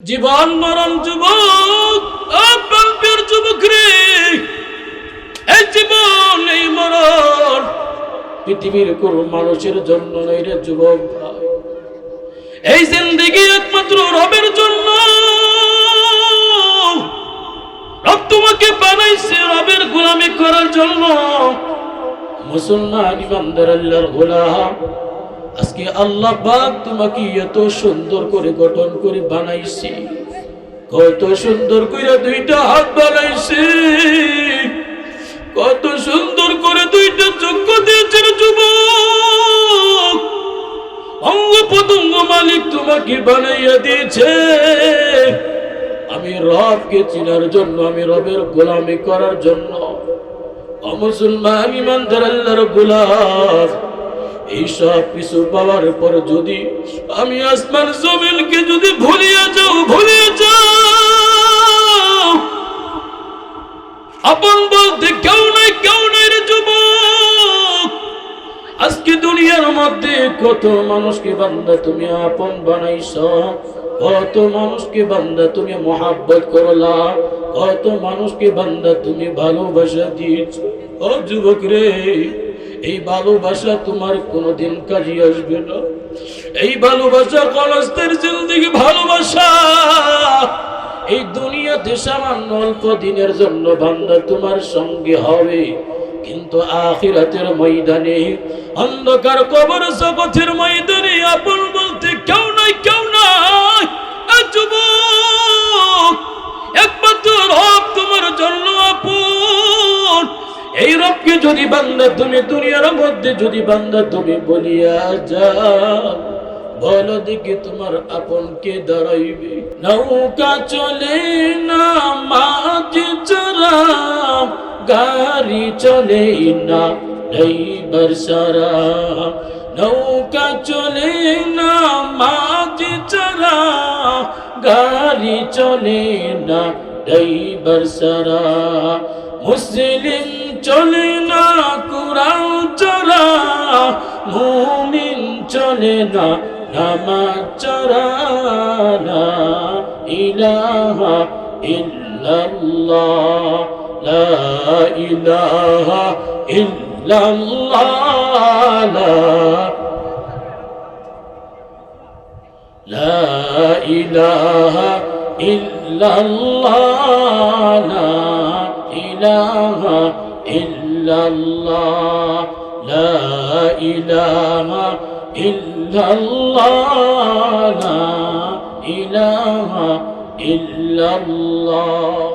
জীবন মরণ যুবক যুবক রে এই জীবন, এই মরণ পৃথিবীর কোন মানুষের জন্য নয় রে যুবক। এই জিন্দিগি একমাত্র রবের জন্য। রব তোমাকে বানাইছে রবের গোলামি করার জন্য। মুসলমান ইমানদার আল্লাহর গোলাম। আজকে আল্লাহ পাক তোমাকে এত সুন্দর করে গঠন করে বানাইছে। কত সুন্দর করে দুইটা হাত বানাইছে। কত সুন্দর করে দুইটা চক্ষু দিয়েছেন যুবক। অঙ্গ প্রত্যঙ্গ মালিক তোমাকে বানাইয়া দিয়েছে। আমি রবকে চিনার জন্য, আমি রবের গোলামি করার জন্য। অমুসলমান ইমানদার আল্লাহর গোলাম। এইসব কিছু পাওয়ার পর যদি আমি আসমান জমিনকে যদি ভুলিয়ে যাও ভুলিয়ে যাও। আপন বলতে কেউ নাই কেউ নাই রে যুবক। আজকে দুনিয়ার মধ্যে কত মানুষকে বান্দা তুমি আপন বানাইছ। কত মানুষকে বান্দা তুমি মহাব্বত করলা। কত মানুষকে বান্দা তুমি ভালোবাসা দিয়েছ। ও যুবক রে এই ভালোবাসা তোমার কোনোদিন কাজে আসবে না। এই ভালোবাসা কলস্তের জিন্দিগি ভালোবাসা। এই দুনিয়াতে সামান্য অল্প দিনের জন্য বান্দা তোমার সঙ্গে হবে। কিন্তু আখিরাতের ময়দানে, অন্ধকার কবর জগতের ময়দানে আপন বলতে কেউ নাই কেউ নাই। যুবক, একমাত্র রব তোমার জন্য আপন। এই রবকে যদি বান্দা তুমি দুনিয়ার মধ্যে যদি বান্দা তুমি বলিয়া যাও, বলো দেখি তোমার আপন কে দাঁড়াইবে। নৌকা চলে না মাঝ চরা গাড়ি চলে না, ড্রাইভার সারা। নৌকা চলে না মাঝ চরা গাড়ি চলে না, ড্রাইভার সারা। মুসলিম চলে না কুরান চরা মুমিন চলে না নামাজ চরা লা ইলাহা ইল্লাল্লাহ লা ইলাহা ইল্লাল্লাহ লা لا إله إلا الله لا إله إلا الله لا إله إلا الله لا إله إلا الله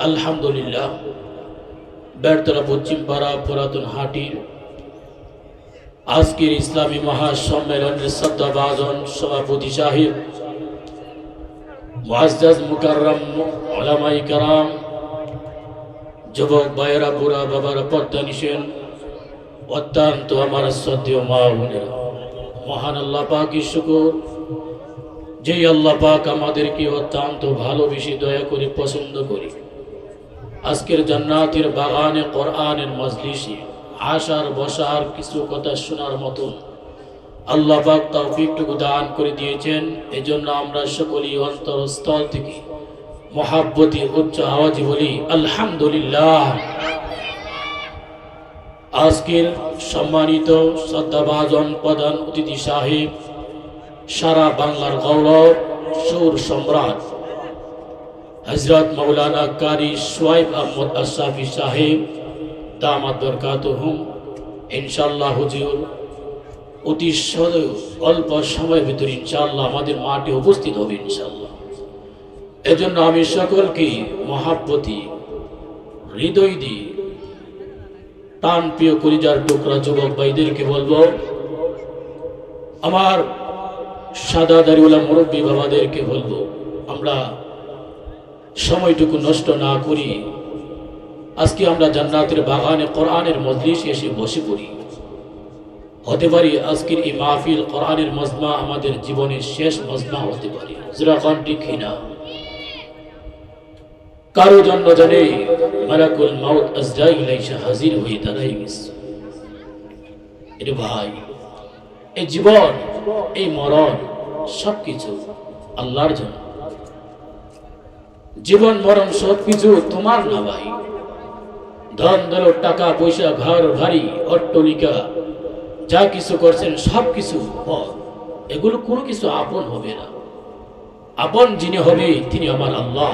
الحمد لله বেরতলা পশ্চিম পাড়া পুরাতন হাটির আজকের ইসলামী মহাসম্মেলনের শ্রদ্ধাভাজন সভাপতি সাহেব মুআজ্জাজ মুকাররম ওলামাই কারাম যুবক ভাইয়েরা, বুড়া বাবার পর্দা নিষেন অত্যন্ত আমার শ্রদ্ধেয় মা বোনেরা। মহান আল্লাহ পাকি শুকুর। যেই আল্লাহ পাক আমাদেরকে অত্যন্ত ভালোবেসে দয়া করে পছন্দ করি। আজকের জান্নাতের বাগানে, কোরআনের মজলিসে আসার, বসার কিছু কথা শোনার মতো আল্লাহ পাক তৌফিকটুকু দান করে দিয়েছেন। এজন্য আমরা সকলেই অন্তরস্থল থেকে মহাব্বতী, উচ্চ আওয়াজে বলি, আলহামদুলিল্লাহ। আজকের সম্মানিত শ্রদ্ধাভাজন প্রধান অতিথি সাহেব, সারা বাংলার গৌরব, সুর সম্রাট হজরত মৌলানা কারি সোয়াইব আহমদ আশরাফি সাহেব, দামাত বরকাত হুম ইনশাল্লাহ হুজুর, অতি অল্প সময়ের ভিতরে ইনশাল্লাহ আমাদের মাঠে উপস্থিত হবে ইনশাল্লাহ এজন্য আমি সকলকে মহাব্বতী, হৃদয় দিয়ে প্রাণ প্রিয় কলিজার টুকরা যুবক ভাইদেরকে বলব, আমার সাদা দাড়িওয়ালা মুরব্বী বাবাদেরকে বলব, আমরা সময়টুকু নষ্ট না করি। আজকে আমরা জান্নাতের বাগানে, কোরআনের মজলিস এসে বসে পড়ি। হতে পারি আজকের এই মাহফিল কোরআনের মজমা আমাদের জীবনের শেষ মজমা হতে পারে। জুরাখান ঠিক না কারও জন্য জানে মালাকুল মাউত আজরাইল এসে হাজির হয়ে দাঁড়াই গেছে। এটা ভাই, এই জীবন, এই মরণ সবকিছু আল্লাহর জন্য। জীবন, মরণ সব কিছু তোমার না ভাই। ধন, দৌলত, টাকা, পয়সা, ঘর ভারী অট্টলিকা, যা কিছু করছেন সব কিছু এগুলো কোনো কিছু আপন হবে না। আপন যিনি হবে, তিনি আমার আল্লাহ।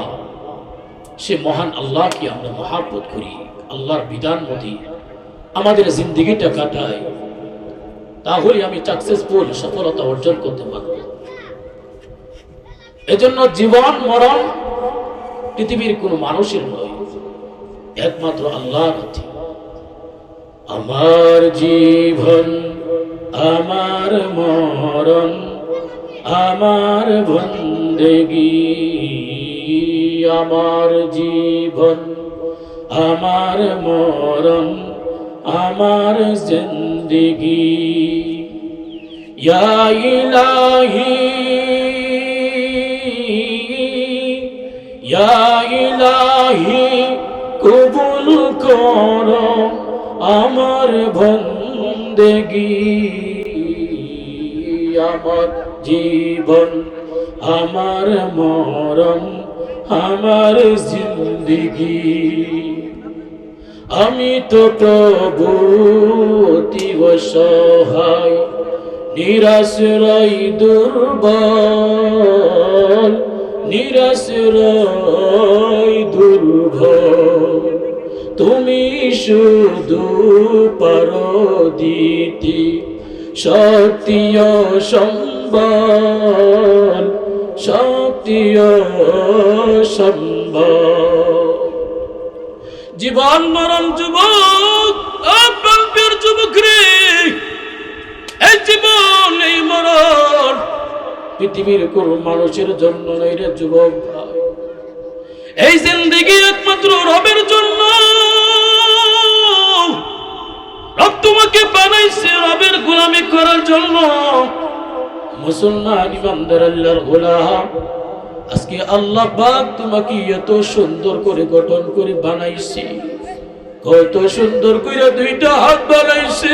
সে মহান আল্লাহকে আমরা মহাব্বত করি, আল্লাহর বিধান মতে আমাদের জিন্দগিটা কাটাই তাহলে আমি সাকসেসফুল সফলতা অর্জন করতে পারব। এজন্য জীবন, মরণ পৃথিবীর কোনো মানুষের নয়, একমাত্র আল্লাহর হাতে। আমার জীবন, আমার মরণ, আমার বন্দেগি। আমার জীবন, আমার মরণ, আমার জিন্দগি। ইলাহি ইলাহি, কবুল করো আমার বন্দেগি। আমার জীবন, আমার মরণ আমার জিন্দগি। আমি তো অতি অসহায় নিরাশ্রয় দুর্বল নিরাশ্রয় দুর্বল। তুমি শুধু পারো দিতে সত্য সম্বল সত্য সম্বল জীবন মরণ যুবক আপনার যুবক রে এই জীবন, এই মরণ, পৃথিবীর কোন মানুষের জন্য নয় রে যুবক এই জিন্দিগি একমাত্র রবের জন্য। রব তোমাকে বানাইছে রবের গোলামি করার জন্য। মুসলমান ইমানদার আল্লাহর গোলাম। আজকে আল্লাহ পাক তোমাকে এত সুন্দর করে গঠন করে বানাইছে। কত সুন্দর করে দুইটা হাত বানাইছে।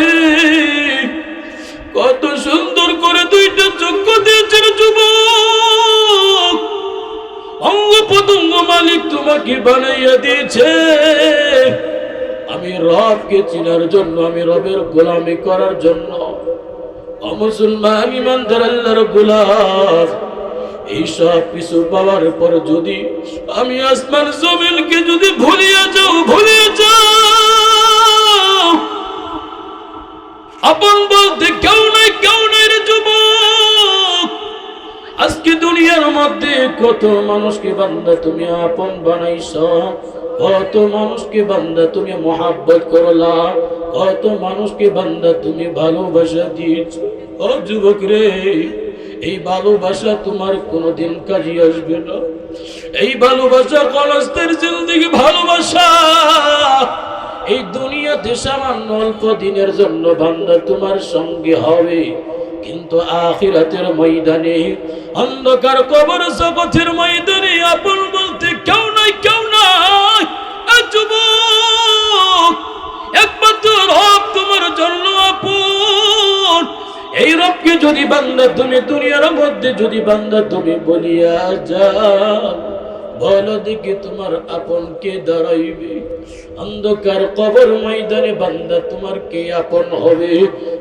কত সুন্দর করে দুইটা চক্ষু দিয়েছেন যুবক। অঙ্গ পতঙ্গ মালিক তোমাকে বানাইয়া দিয়েছে। আমি রবকে চিনার জন্য, আমি রবের গোলামি করার জন্য। অমুসলমান ইমানদার, আল্লাহর গোলাম। এইসব কিছু পাওয়ার পর যদি আমি আসমান জমিনকে যদি ভুলিয়ে যাও ভুলিয়ে যাও। আপন বলতে কেউ নাই কেউ নাই রে যুবক। আজকে দুনিয়ার মধ্যে কত মানুষকে বান্দা তুমি আপন বানাইছ, কত মানুষকে বান্দা তুমি মহাব্বত করলা, কত মানুষকে বান্দা তুমি ভালোবাসা দিয়েছ। ও যুবক রে এই ভালোবাসা তোমার কোনোদিন কাজে আসবে না। এই ভালোবাসা কলস্তের জিন্দিগি ভালোবাসা। এই দুনিয়াতে সামান্য অল্প দিনের জন্য বান্দা তোমার সঙ্গে হবে। কিন্তু আখিরাতের ময়দানে, অন্ধকার কবর জগতের ময়দানে আপন বলতে কেউ নাই কেউ নাই। একমাত্র রব তোমার জন্য এই রবকে যদি বান্দা তুমি দুনিয়ার মধ্যে যদি বান্দা তুমি বলিয়া যাও, বলো দেখি তোমার আপন কে দাঁড়াইবে। অন্ধকার কবর ময়দানে বান্দা তোমার কে আপন হবে?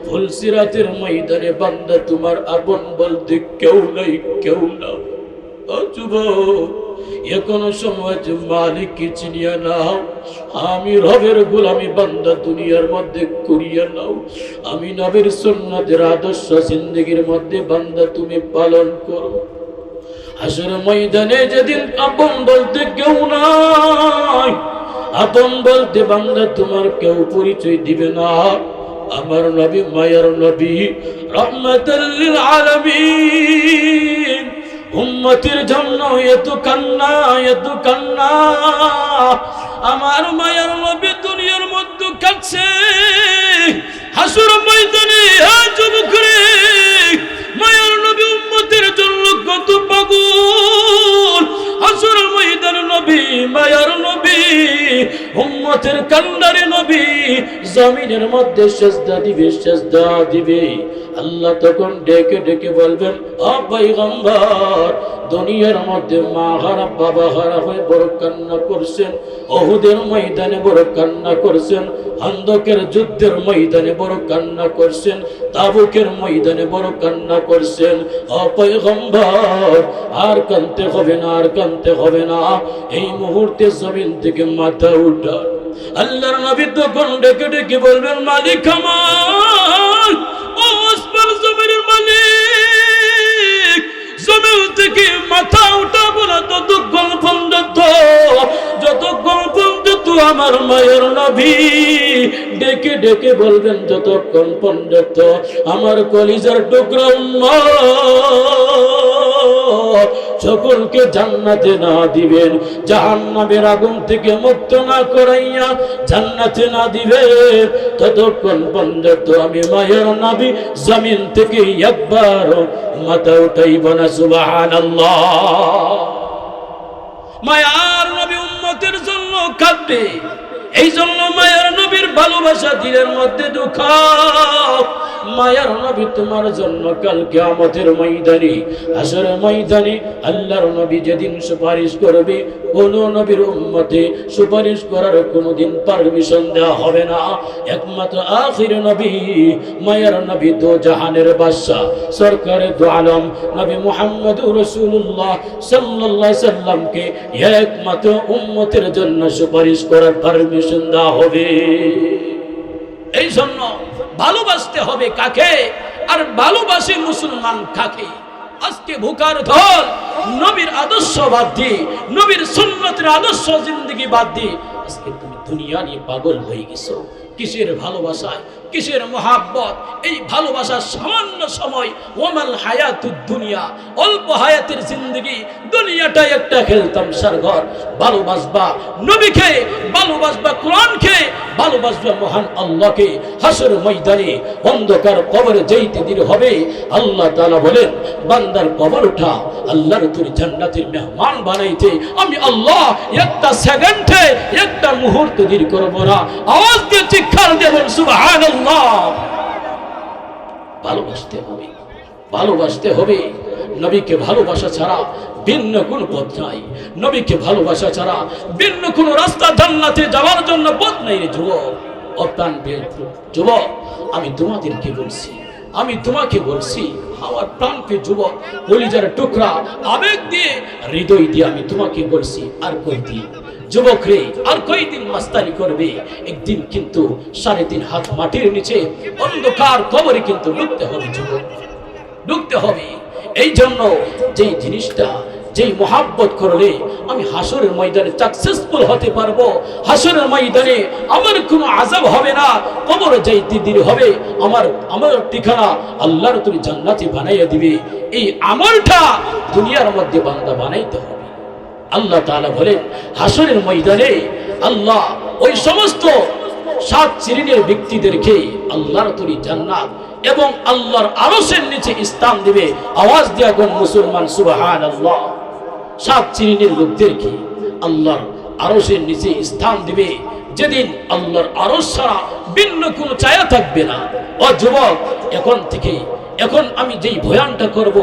ফুলসিরাতের ময়দানে বান্দা তোমার আপন বলতে কেউ নাই, কেউ না ও যুবক এখনও সময় যে মালিককে চিনিয়া নাও, আমি রবের গোলামি বান্দা দুনিয়ার মধ্যে করিয়া নাও। আমি নবের সুন্নতের আদর্শ জিন্দগির মধ্যে বান্দা তুমি পালন করো। হাসর ময়দানে যেদিন আপন বলতে কেউ নাই, আপন বলতে বান্দা তোমার কেউ পরিচয় দিবে না। আমার নবী, মায়ার নবী রহমতুল্লিল আলামিন। উম্মতির জন্য এত কান্না এত কান্না। আমার মায়ার নবী দুনিয়ার মধ্যে কাছে। হাসুর ময়দানে হ্যাঁ যুবক রে মায়ার নবী উম্মতের জন্য কত পাগল। হাসুর ময়দান নবী, মায়ার নবী, উম্মতের কান্ডারে নবী জমিনের মধ্যে সেজদা দিবে সেজদা দিবে। আল্লাহ তখন ডেকে ডেকে বলবেন, ও পয়গম্বর, দুনিয়ার মধ্যে মা হারা, বাবা হারা হয়ে বড় কান্না করছেন। অহুদের ময়দানে বড় কান্না করছেন। আন্দকের যুদ্ধের ময়দানে বড় কান্না করছেন। তাবুকের ময়দানে বড় কান্না করছেন। অপয়গম্বর আর কানতে হবে না, আর কানতে হবে না। এই মুহূর্তে জমিন থেকে মাথা উঠা আল্লাহর নবী তখন ডেকে ডেকে বলবেন, মালিক আমার, ও আসমান জমিনের মালিক, জমিন থেকে মাথা উঠাবো না ততক্ষণ পর্যন্ত, যতক্ষণ পর্যন্ত আমার মায়ের নবী ডেকে ডেকে বলবেন, যতক্ষণ পর্যন্ত আমার কলিজার টুকরা উম্মত সকলকে জান্নাতে না দিবেন, জাহান্নামের আগুন থেকে মুক্ত না করাইয়া জান্নাতে না দিবেন, ততক্ষণ পর্যন্ত আমি মায়ের নবী জমিন থেকে একবার মাথা উঠাইব না, সুবহানাল্লাহ। মায়ার নবী উম্মতের জন্য কাঁদবে এই জন্য মায়ার নবীর ভালোবাসা দিলের মধ্যে দুঃখ মায়ার নবী তোমার জন্য কালকে আমাদের ময়দানে আসরে ময়দানে আল্লাহর নবী যেদিন সুপারিশ করবে, কোন নবীর উম্মতে সুপারিশ করার কোনোদিন পারমিশন দেওয়া হবে না। একমাত্র আখির নবী, মায়ার নবী দো জাহানের বাদশা সরকারে দো আলম, নবী মুহাম্মদ রসুল্লাহ সাল্লাল্লাহু সাল্লামকে একমাত্র উম্মতের জন্য সুপারিশ করার পারমিশন দেওয়া হবে। এই জন্য ভালোবাসতে হবে কাকে? আর ভালোবাসে মুসলমান কাকে? আজকে ভুকার ধর, নবীর আদর্শ বাদ দিয়ে নবীর সুন্নতের আদর্শ জিন্দগি বাদ দিয়ে আজকে তুমি দুনিয়া নিয়ে পাগল হয়ে গেছো। কিসের ভালোবাসায়? কিসের মহাব্বত? এই ভালোবাসার সামান্য সময়, ওমাল হায়াতুদ দুনিয়া। অল্প হায়াতের জিন্দগি দুনিয়াটা একটা খেলতাম সারঘর ভালোবাসবা নবীকে, ভালোবাসবা কোরআনকে, ভালোবাসবা মহান আল্লাহকে। হাসর ময়দানে অন্ধকার কবরে যেইতে দিন হবে। আল্লাহ তাআলা বলেন, বান্দার কবর উঠা আল্লাহর তোর জান্নাতের মেহমান বানাইতে। আমি আল্লাহ একটা সেকেন্ডে একটা মুহূর্ত দেরি করব না। আওয়াজ দিয়ে চিৎকার দেবেন সুবহানাল্লাহ ভালোবাসতে হবে। ভালোবাসতে হবে। নবীকে ভালোবাসা ছাড়া ভিন্ন কোন পথ নাই। নবীকে ভালোবাসা ছাড়া ভিন্ন কোন রাস্তা জান্নাতে যাওয়ার জন্য পথ নাই রে যুবক। অপ্রাণ যুবক, আমি তোমাদেরকে বলছি, আমি তোমাকে বলছি, আমার প্রাণকে যুবক, কলিজার টুকরা আবেগ দিয়ে, হৃদয় দিয়ে আমি তোমাকে বলছি, আর কই দিন যুবক রে, আর কয়দিন মাস্তানি করবে? একদিন কিন্তু সাড়ে তিন হাত মাটির নিচে অন্ধকার কবরে কিন্তু ঢুকতে হবে যুবক। ঢুকতে হবে। এই জন্য যেই জিনিসটা, যেই মহাব্বত করলে আমি হাসরের ময়দানে সাকসেসফুল হতে পারব, হাসরের ময়দানে আমার কোনো আজাব হবে না, কবর যাইতে দেরি হবে, আমার আমার ঠিকানা আল্লাহর তুমি জান্নাতি বানাইয়া দিবে। এই আমলটা দুনিয়ার মধ্যে বান্দা বানাইতে হবে। আল্লাহ তাআলা বলেন হাসরের ময়দানে আল্লাহ ওই সমস্ত সাত শ্রেণির ব্যক্তিদেরকে আল্লাহর তরি জান্নাত এবং আল্লাহর আরসের নিচে স্থান দিবে আওয়াজ দিয়া কোন মুসলমান সুবহান আল্লাহ সাত শ্রেণির লোকদেরকে আল্লাহর আরসের নিচে স্থান দিবে। যেদিন আল্লাহর আরশ ছাড়া ভিন্ন কোনো ছায়া থাকবে না। ও যুবক, এখন থেকে, এখন আমি যেই ভয়ানটা করব,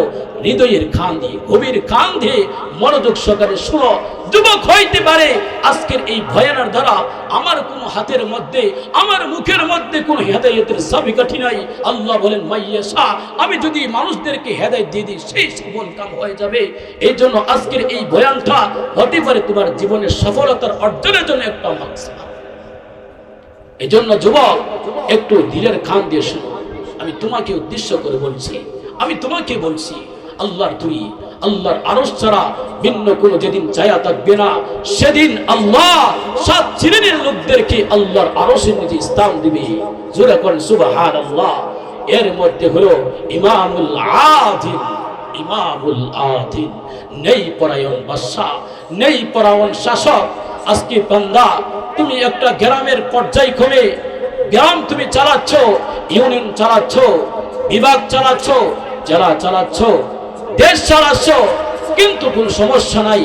হৃদয়ের খান দিয়ে, গভীর খান দিয়ে মনোযোগ সহকারে শুনো। যুবক হইতে পারে, আজকের এই ভয়ানার দ্বারা আমার কোনো হাতের মধ্যে, আমার মুখের মধ্যে কোনো হেদায়তের চাবিকাঠি নাই। আল্লাহ বলেন, মাইয়াশা, আমি যদি মানুষদেরকে হেদায়ত দিয়ে দিই, সেই সফল কাম হয়ে যাবে। এই জন্য আজকের এই ভয়ানটা হতে পারে তোমার জীবনের সফলতার অর্জনের জন্য একটা মাকসাদ। এই জন্য যুবক, একটু দিলের খান দিয়ে শুনো। আমি তোমাকে উদ্দেশ্য করে বলছি, আমি তোমাকে বলছি, আল্লাহর তুই আল্লাহর আরশ ছাড়া ভিন্ন কোনো যেদিন ছায়া থাকবে না, সেদিন আল্লাহ সাত শ্রেণির লোকদেরকে আল্লাহর আরশের নিচে স্থান দিবে। জোরে করেন সুবাহান আল্লাহ এর মধ্যে হলো ইমামুল আদিল ইমামুল আদিল নেই পরায়ণ বাদশাহ, নেই পরায়ণ শাসক আজকে বান্দা, তুমি একটা গ্রামের পর্যায়ক্রমে গ্রাম তুমি চালাচ্ছ, ইউনিয়ন চালাচ্ছ, বিভাগ চালাচ্ছ, জেলা চালাচ্ছ, দেশ চালাচ্ছ, কিন্তু কোন সমস্যা নাই।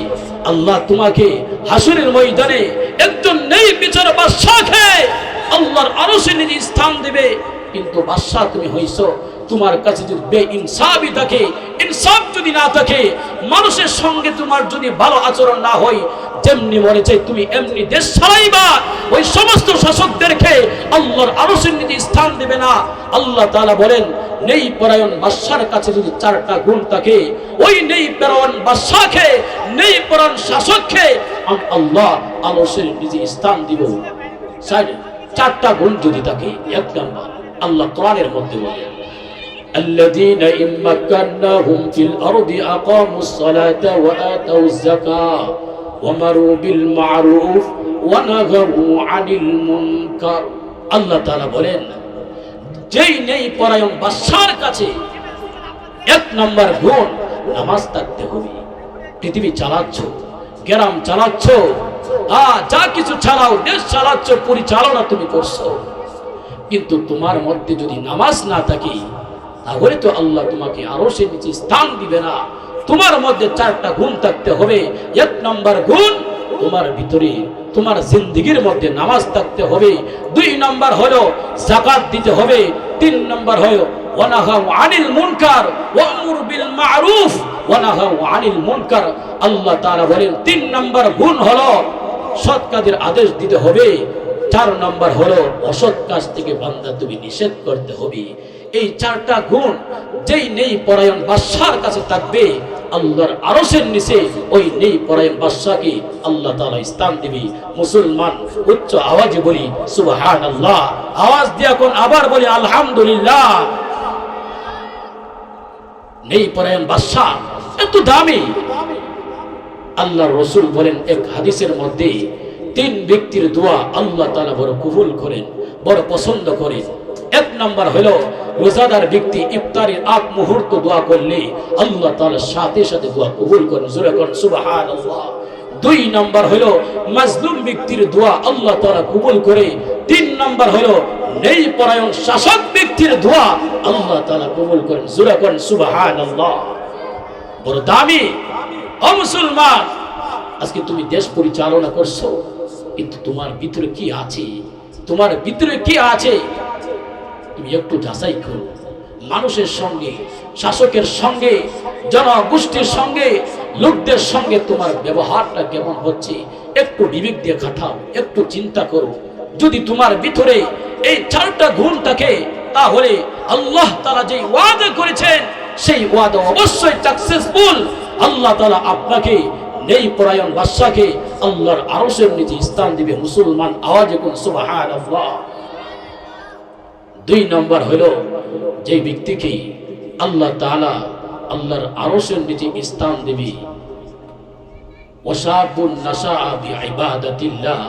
আল্লাহ তোমাকে হাসুরের ময়দানে একজন নেই বিচার বাদশাকে আল্লাহর আরও সে নিজে স্থান দেবে। কিন্তু বাদশাহ তুমি হইছ, তোমার কাছে যদি বে ইনসাফই থাকে, ইনসাফ যদি না থাকে, মানুষের সঙ্গে তোমার যদি ভালো আচরণ না হয় যেমনি মনে চাই তুমি এমনি দেশ চালাইবা ওই সমস্ত শাসকদেরকে আল্লাহর আরশের নিচে স্থান দেবে না আল্লাহ তাআলা বলেন নেই পরায়ণ বাদশার কাছে যদি চারটা গুণ থাকে ওই নেই পরায়ণ বাদশাকে নেই পরায়ণ শাসককে আমি আল্লাহ আরশের নিচে স্থান দিব চার- চারটা গুণ যদি থাকে এক নাম্বার আল্লাহ কোরআনের মধ্যে বলেন الذين إن مكناهم في الأرض أقاموا الصلاة وآتوا الزكاة ওমারু বিল মারুফ ওয়ানাহারু আনিল মুনকার আল্লাহ তাআলা বলেন, যেই নেই পরায়ণ বাদশার কাছে এক নম্বর গুণ নামাজ থাকতে হবে। পৃথিবী চালাচ্ছ, গ্রাম চালাচ্ছ যা কিছু চালাও, দেশ চালাচ্ছ, পরিচালনা তুমি করছ। কিন্তু তোমার মধ্যে যদি নামাজ না থাকে, তাহলে তো আল্লাহ তোমাকে আরও সে নিচে স্থান দিবে না। তোমার মধ্যে চারটা গুণ থাকতে হবে। এক নম্বর গুণ তোমার ভিতরে, তোমার জিন্দিগির মধ্যে নামাজ থাকতে হবে। দুই নম্বর হলো জাকাত দিতে হবে। তিন নম্বর হলো, ওয়ানাহাউ আনিল মুনকার, ওয়ামুর বিল মারুফ, ওয়ানাহাউ আনিল মুনকার। বলেন, তিন নম্বর গুণ হলো সৎ আদেশ দিতে হবে। চার নম্বর হলো, অসৎ কাজ থেকে বান্দা তুমি নিষেধ করতে হবে। এই চারটা গুণ যেই নেই পরায়ণ বাদশার কাছে থাকবে, আল্লাহর আরশের নিচে ওই নেই পরায়ণ বাদশাকে আল্লাহ তাআলা স্থান দিবে। মুসলমান উচ্চ আওয়াজে বলি সুবহান আল্লাহ আওয়াজ দিয়ে এখন আবার বলি, আলহামদুলিল্লাহ। নেই পরায়ণ বাদশাহ এত দামি। আল্লাহর রসুল বলেন, এক হাদিসের মধ্যে তিন ব্যক্তির দোয়া আল্লাহ তাআলা বড় কবুল করেন, বড় পছন্দ করেন। এক নাম্বার হলো রোজাদার ব্যক্তি ইফতারের আগ মুহূর্ত দোয়া করলে আল্লাহ তাআলা সাথে সাথে দোয়া কবুল করেন, জোরে করেন সুবহানাল্লাহ। দুই নাম্বার হলো মাজলুম ব্যক্তির দোয়া আল্লাহ তাআলা কবুল করে। তিন নাম্বার হলো নেই পরায়ণ শাসক ব্যক্তির দোয়া আল্লাহ তাআলা কবুল করেন, জোরে করেন সুবহানাল্লাহ। বড় দামি। ও মুসলমান, আজকে তুমি দেশ পরিচালনা করছ। কিন্তু তোমার ভিতরে কি আছে? তোমার ভিতরে কি আছে? তুমি একটু যাচাই করো। মানুষের সঙ্গে, শাসকের সঙ্গে, জনগোষ্ঠীর সঙ্গে, লোকদের সঙ্গে তোমার ব্যবহারটা কেমন হচ্ছে? একটু বিবেক দিয়ে খাটাও, একটু চিন্তা করো। যদি তোমার ভিতরে এই চারটা গুণ থাকে, তাহলে আল্লাহ তারা যে ওয়াদা করেছেন, সেই ওয়াদা অবশ্যই সাকসেসফুল আল্লাহ তালা আপনাকে নেই পরায়ণ বাদশাকে আল্লাহর আরশের নিচে স্থান দিবে মুসলমান আওয়াজে কোন সুবাহান দুই নম্বর হলো যে ব্যক্তিকে আল্লাহ তাআলা আল্লাহর আরশের নিচে স্থান দিবে। ওয়াসাবুন নাশাআ বিইবাদাতিল্লাহ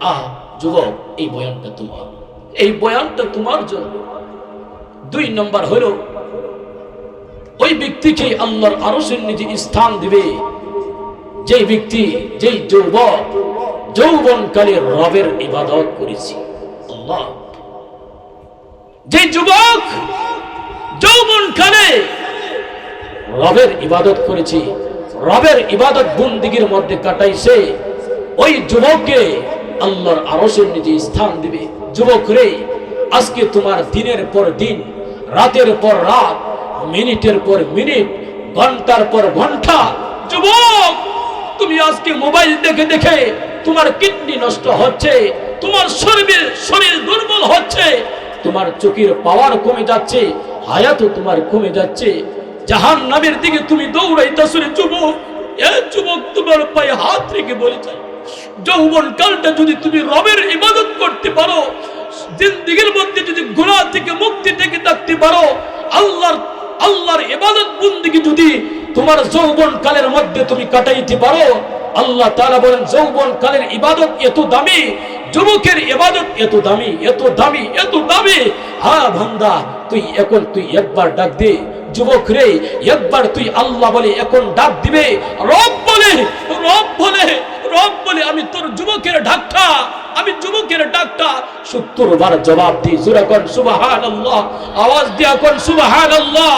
আহ, যুবক, এই বয়ানটা তোমার। এই বয়ানটা তোমার জন্য। দুই নম্বর হলো, ওই ব্যক্তিকে আল্লাহর আরশের নিচে স্থান দিবে। যেই ব্যক্তি, যেই যুবক, যৌবনকালে রবের ইবাদত করেছি। যে যুবক, যৌবনকালে রবের ইবাদত করেছি, রবের ইবাদত বন্দিগির মধ্যে কাটাইছে, ওই যুবককে আল্লাহর আরশের নিচে স্থান দিবে। যুবক রে, আজকে তোমার দিনের পর দিন, রাতের পর রাত, মিনিটের পর মিনিট, ঘণ্টার পর ঘণ্টা, যুবক! তুমি আজকে মোবাইল দেখে দেখে তোমার কিডনি নষ্ট হচ্ছে, তোমার শরীর শরীর দুর্বল হচ্ছে, তোমার চোখের পাওয়ার কমে যাচ্ছে, হায়াতও তোমার কমে যাচ্ছে। জাহান নামের দিকে তুমি দৌড়াইতেছ রে যুবক, এ যুবক, তোমার পায়ে হাত রেখে বলে চাই যৌবন কালটা যদি তুমি রবের ইবাদত করতে পারো দিন জিন্দিগির মধ্যে যদি গুনাহ থেকে মুক্তি থেকে থাকতে পারো, আল্লাহর আল্লাহর ইবাদত বন্দিগি যদি তোমার যৌবন কালের মধ্যে তুমি কাটাইতে পারো। আল্লাহ তাআলা বলেন, যৌবন কালের ইবাদত এত দামি, যুবকের ইবাদত এত দামি এত দামি এত দামি। হা ভান্দা তুই এখন তুই একবার ডাক দে, যুবক রে, একবার তুই আল্লাহ বলে এখন ডাক দিবে। রব বলে রব বলে রব বলে, আমি তোর যুবকের ডাকটা, আমি যুবকের ডাকটা। সত্তর বার জবাব দিই, জোরে কর সুবাহান আল্লাহ আওয়াজ দিয়া কর সুবাহান আল্লাহ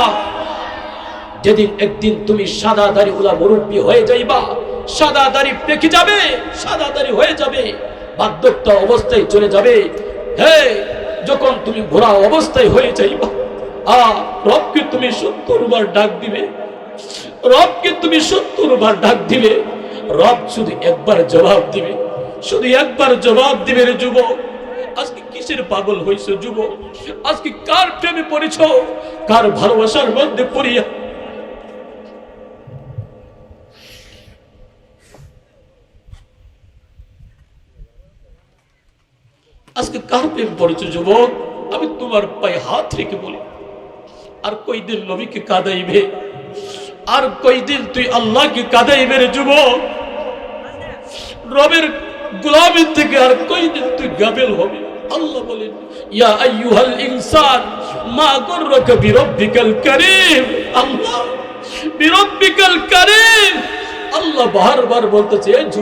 যেদিন একদিন তুমি সাদা দাড়ি ওলা মুরব্বী হয়ে যাইবা সাদা দাড়ি পেকে যাবে সাদা দাড়ি হয়ে যাবে, বার্ধক্য অবস্থায় চলে যাবে। হে, যখন তুমি ঘোড়া অবস্থায় হয়ে যাইবা, আ, রবকে তুমি সত্তর বার ডাক দিবে, রবকে তুমি সত্তর বার ডাক দিবে, রব শুধু একবার জবাব দিবে, শুধু একবার জবাব দিবে রে যুবক। আজকে কিসের পাগল হইছো যুবক? আজকে কার প্রেমে পড়েছ? কার ভালোবাসার মধ্যে পড়িয়া আজকে কার প্রেম পড়েছো যুবক? আমি তোমার পায়ে হাত রেখে বলি আর কই দিন নবীকে কাঁদাইবে? আর কই দিন তুই আল্লাহকে কাঁদাইবে রে যুবক? রবের গোলামের থেকে আর কই দিন তুই গাবেল হবে? আল্লাহ বলেন ইয়া আইয়ুহাল ইনসান মা গররাকা বিরব্বিকাল কারীম। আল্লাহ বিরব্বিকাল কারীম। আল্লাহ বারবার বলতেছে "এ যুবক,